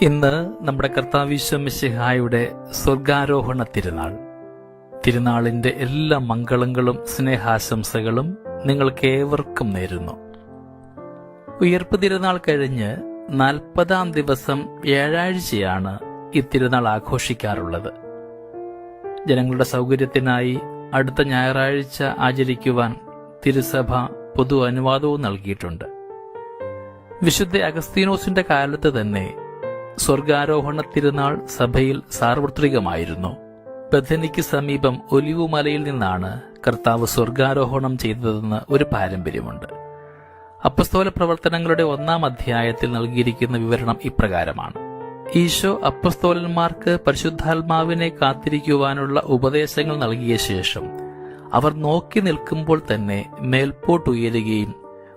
ഇന്ന് നമ്മുടെ കർത്താവിശ്വമിശിഹായുടെ സ്വർഗാരോഹണ തിരുനാൾ. തിരുനാളിന്റെ എല്ലാ മംഗളങ്ങളും സ്നേഹാശംസകളും നിങ്ങൾക്ക് ഏവർക്കും നേരുന്നു. ഉയർപ്പ് തിരുനാൾ കഴിഞ്ഞ് നാൽപ്പതാം ദിവസം വ്യാഴാഴ്ചയാണ് ഈ തിരുനാൾ ആഘോഷിക്കാറുള്ളത്. ജനങ്ങളുടെ സൗകര്യത്തിനായി അടുത്ത ഞായറാഴ്ച ആചരിക്കുവാൻ തിരുസഭ പൊതു അനുവാദവും നൽകിയിട്ടുണ്ട്. വിശുദ്ധ അഗസ്തീനോസിന്റെ കാലത്ത് തന്നെ സ്വർഗാരോഹണ തിരുനാൾ സഭയിൽ സാർവത്രികമായിരുന്നു. ബഥനിക്ക് സമീപം ഒലിവുമലയിൽ നിന്നാണ് കർത്താവ് സ്വർഗാരോഹണം ചെയ്തതെന്ന് ഒരു പാരമ്പര്യമുണ്ട്. അപ്പസ്തോല പ്രവർത്തനങ്ങളുടെ ഒന്നാം അധ്യായത്തിൽ നൽകിയിരിക്കുന്ന വിവരണം ഇപ്രകാരമാണ്. ഈശോ അപ്പസ്തോലന്മാർക്ക് പരിശുദ്ധാത്മാവിനെ കാത്തിരിക്കുവാനുള്ള ഉപദേശങ്ങൾ നൽകിയ ശേഷം അവർ നോക്കി നിൽക്കുമ്പോൾ തന്നെ മേൽപോട്ടുയരുകയും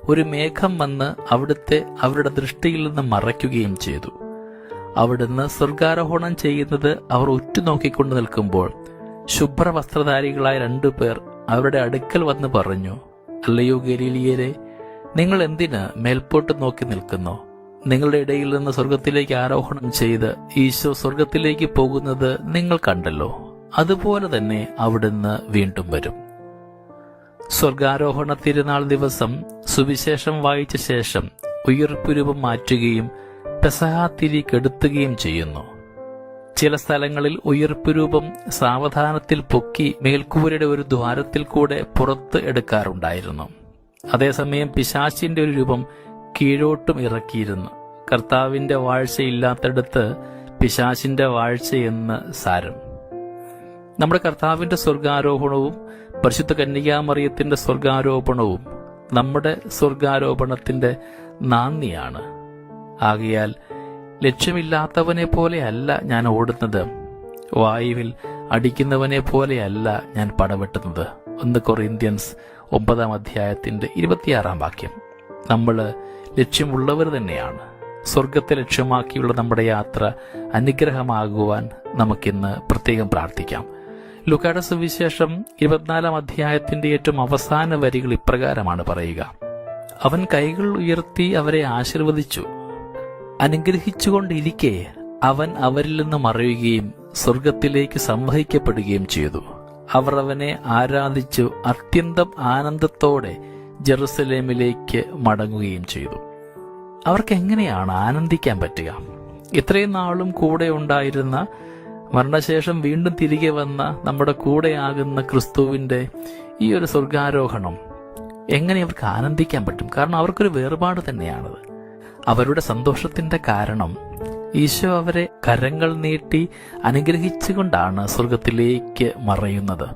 ഒരു മേഘം വന്ന് അവിടുത്തെ അവരുടെ ദൃഷ്ടിയിൽ നിന്ന് മറയ്ക്കുകയും ചെയ്തു. അവിടുന്ന് സ്വർഗാരോഹണം ചെയ്യുന്നത് അവർ ഉറ്റുനോക്കിക്കൊണ്ട് നിൽക്കുമ്പോൾ ശുഭ്രവസ്ത്രധാരികളായ രണ്ടുപേർ അവരുടെ അടുക്കൽ വന്ന് പറഞ്ഞു അല്ലയോ ഗലീലിയരെ നിങ്ങൾ എന്തിന് മേൽപോട്ട് നോക്കി നിൽക്കുന്നു? നിങ്ങളുടെ ഇടയിൽ നിന്ന് സ്വർഗത്തിലേക്ക് ആരോഹണം ചെയ്ത് ഈശോ സ്വർഗത്തിലേക്ക് പോകുന്നത് നിങ്ങൾ കണ്ടല്ലോ. അതുപോലെ തന്നെ അവിടുന്ന് വീണ്ടും വരും. സ്വർഗാരോഹണ തിരുനാൾ ദിവസം സുവിശേഷം വായിച്ച ശേഷം ഉയർപ്പുരൂപം മാറ്റുകയും പെസഹാത്തിരി കെടുത്തുകയും ചെയ്യുന്നു. ചില സ്ഥലങ്ങളിൽ ഉയർപ്പ് രൂപം സാവധാനത്തിൽ പൊക്കി മേൽക്കൂരയുടെ ഒരു ദ്വാരത്തിൽ കൂടെ പുറത്ത് എടുക്കാറുണ്ടായിരുന്നു. അതേസമയം പിശാശിന്റെ ഒരു രൂപം കീഴോട്ടും ഇറക്കിയിരുന്നു. കർത്താവിന്റെ വാഴ്ചയില്ലാത്തടത്ത് പിശാചിന്റെ വാഴ്ചയെന്ന് സാരം. നമ്മുടെ കർത്താവിന്റെ സ്വർഗാരോഹണവും പരിശുദ്ധ കന്യകാമറിയത്തിന്റെ സ്വർഗാരോപണവും നമ്മുടെ സ്വർഗാരോപണത്തിന്റെ നാന്ദിയാണ്. ആകയാൽ ലക്ഷ്യമില്ലാത്തവനെ പോലെയല്ല ഞാൻ ഓടുന്നത്. വായുവിൽ അടിക്കുന്നവനെ പോലെയല്ല ഞാൻ പടവെട്ടുന്നത്. ഒന്ന് കൊറിന്ത്യൻസ് ഒമ്പതാം അധ്യായത്തിന്റെ ഇരുപത്തിയാറാം വാക്യം. നമ്മൾ ലക്ഷ്യമുള്ളവർ തന്നെയാണ്. സ്വർഗത്തെ ലക്ഷ്യമാക്കിയുള്ള നമ്മുടെ യാത്ര അനുഗ്രഹമാകുവാൻ നമുക്കിന്ന് പ്രത്യേകം പ്രാർത്ഥിക്കാം. ലുക്കാട സുവിശേഷം ഇരുപത്തിനാലാം അധ്യായത്തിന്റെ ഏറ്റവും അവസാന വരികൾ ഇപ്രകാരമാണ് പറയുക. അവൻ കൈകൾ ഉയർത്തി അവരെ ആശീർവദിച്ചു. അനുഗ്രഹിച്ചുകൊണ്ടിരിക്കെ അവൻ അവരിൽ നിന്ന് മറയുകയും സ്വർഗത്തിലേക്ക് സംവഹിക്കപ്പെടുകയും ചെയ്തു. അവർ അവനെ ആരാധിച്ചു അത്യന്തം ആനന്ദത്തോടെ ജെറുസലേമിലേക്ക് മടങ്ങുകയും ചെയ്തു. അവർക്ക് എങ്ങനെയാണ് ആനന്ദിക്കാൻ പറ്റുക? ഇത്രയും നാളും കൂടെ ഉണ്ടായിരുന്ന മരണശേഷം വീണ്ടും തിരികെ വന്ന നമ്മുടെ കൂടെയാകുന്ന ക്രിസ്തുവിന്റെ ഈ ഒരു സ്വർഗാരോഹണം എങ്ങനെ അവർക്ക് ആനന്ദിക്കാൻ പറ്റും? കാരണം അവർക്കൊരു വേർപാട് തന്നെയാണത്. അവരുടെ സന്തോഷത്തിന്റെ കാരണം. ഈശോ അവരെ കരങ്ങൾ നീട്ടി അനുഗ്രഹിച്ചുകൊണ്ടാണ് സ്വർഗത്തിലേക്ക് മറയുന്നത്.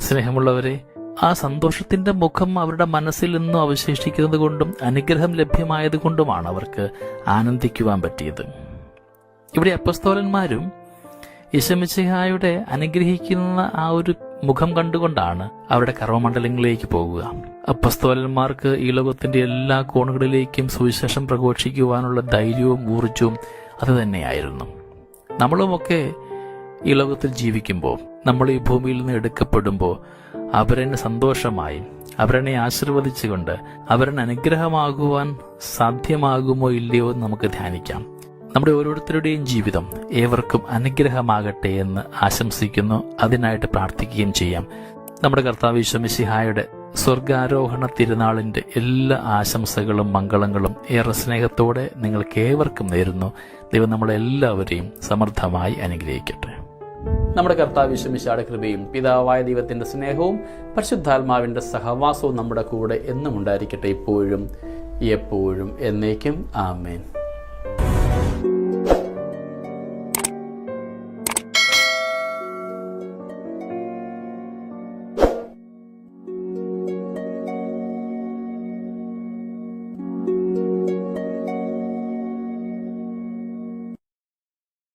സ്നേഹമുള്ളവരെ ആ സന്തോഷത്തിന്റെ മുഖം അവരുടെ മനസ്സിൽ നിന്നും അവശേഷിക്കുന്നത് കൊണ്ടും അനുഗ്രഹം ലഭ്യമായത് കൊണ്ടുമാണ് അവർക്ക് ആനന്ദിക്കുവാൻ പറ്റിയത്. ഇവിടെ അപ്പസ്തോലന്മാരും യശമിച്ചഹായുടെ അനുഗ്രഹിക്കുന്ന ആ ഒരു മുഖം കണ്ടുകൊണ്ടാണ് അവരുടെ കർമ്മമണ്ഡലങ്ങളിലേക്ക് പോകുക. അപ്പസ്തോലന്മാർക്ക് ഈ ലോകത്തിന്റെ എല്ലാ കോണുകളിലേക്കും സുവിശേഷം പ്രഘോഷിക്കുവാനുള്ള ധൈര്യവും ഊർജവും അത് തന്നെയായിരുന്നു. നമ്മളുമൊക്കെ ഈ ലോകത്തിൽ ജീവിക്കുമ്പോൾ നമ്മൾ ഈ ഭൂമിയിൽ നിന്ന് എടുക്കപ്പെടുമ്പോൾ അവരെന്നെ സന്തോഷമായി അവരെന്നെ ആശീർവദിച്ചുകൊണ്ട് അവരെന്നെ അനുഗ്രഹമാകുവാൻ സാധ്യമാകുമോ ഇല്ലയോ എന്ന് നമുക്ക് ധ്യാനിക്കാം. നമ്മുടെ ഓരോരുത്തരുടെയും ജീവിതം ഏവർക്കും അനുഗ്രഹമാകട്ടെ എന്ന് ആശംസിക്കുന്നു. അതിനായിട്ട് പ്രാർത്ഥിക്കുകയും ചെയ്യാം. നമ്മുടെ കർത്താവ് ഈശ്വമിശിഹായുടെ സ്വർഗാരോഹണ തിരുനാളിന്റെ എല്ലാ ആശംസകളും മംഗളങ്ങളും ഏറെ സ്നേഹത്തോടെ നിങ്ങൾക്ക് ഏവർക്കും നേരുന്നു. ദൈവം നമ്മളെല്ലാവരെയും സമർത്ഥമായി അനുഗ്രഹിക്കട്ടെ. നമ്മുടെ കർത്താവ് ഈശ്വമിശായുടെ കൃപയും പിതാവായ ദൈവത്തിന്റെ സ്നേഹവും പരിശുദ്ധാത്മാവിന്റെ സഹവാസവും നമ്മുടെ കൂടെ എന്നും ഉണ്ടായിരിക്കട്ടെ ഇപ്പോഴും എപ്പോഴും എന്നേക്കും. ആമേൻ.